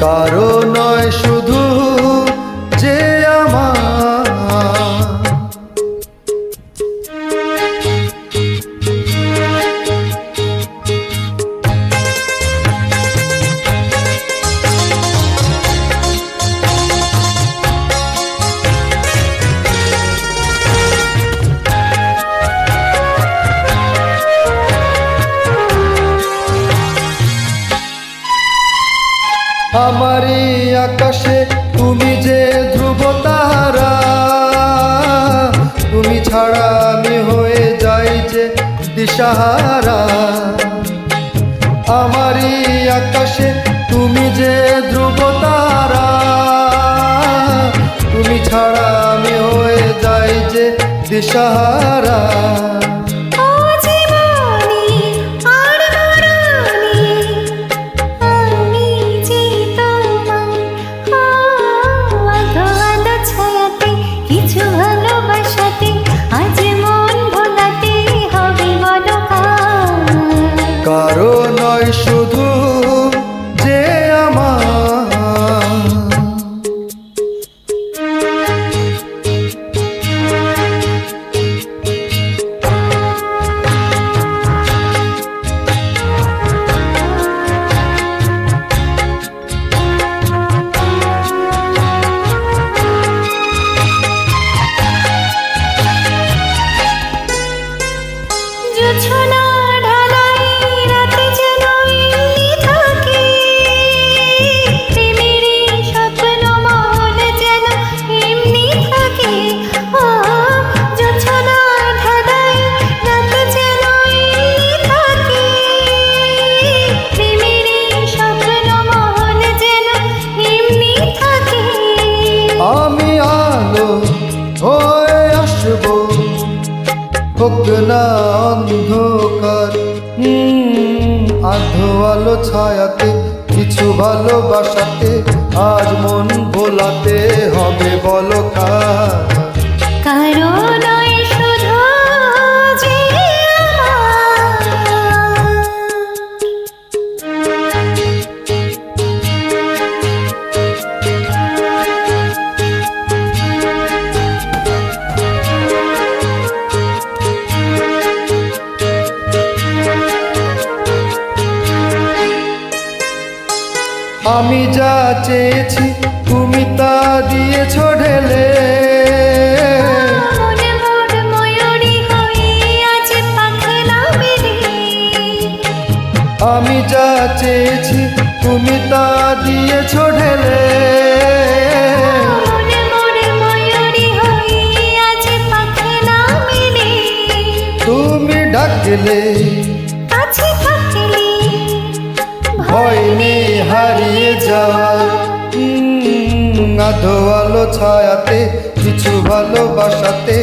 কারও আমারই আকাশে তুমি যে ধ্রুব তারা তুমি ছাড়া আমি হয়ে যাই যে দিশাহারা। আমারই আকাশে তুমি যে ধ্রুব তারা তুমি ছাড়া আমি হয়ে যাই যে দিশাহারা। হয়ে আসব। হোক না অন্ধকার আধো আলো ছায়াতে, কিছু ভালোবাসাতে, আজ মন ভোলাতে হবে বলো কার কারও আমি যা চেয়েছি তুমি তা দিয়েছ ঢেলে। আমি যা চেয়েছি তুমি তা দিয়েছ ঢেলে। তুমি ডাকলে ভয় নেই হারিয়ে যাওয়ার। আধো আলো ছায়াতে কিছু ভালোবাসাতে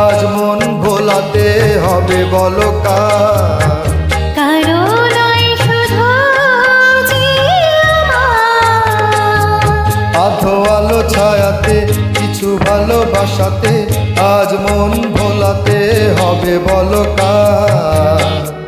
আজ মন ভোলাতে হবে বলো কার? কারও নয় শুধু যে আমার। আধো আলো ছায়াতে কিছু ভালোবাসাতে আজ মন ভোলাতে হবে বলো কারও?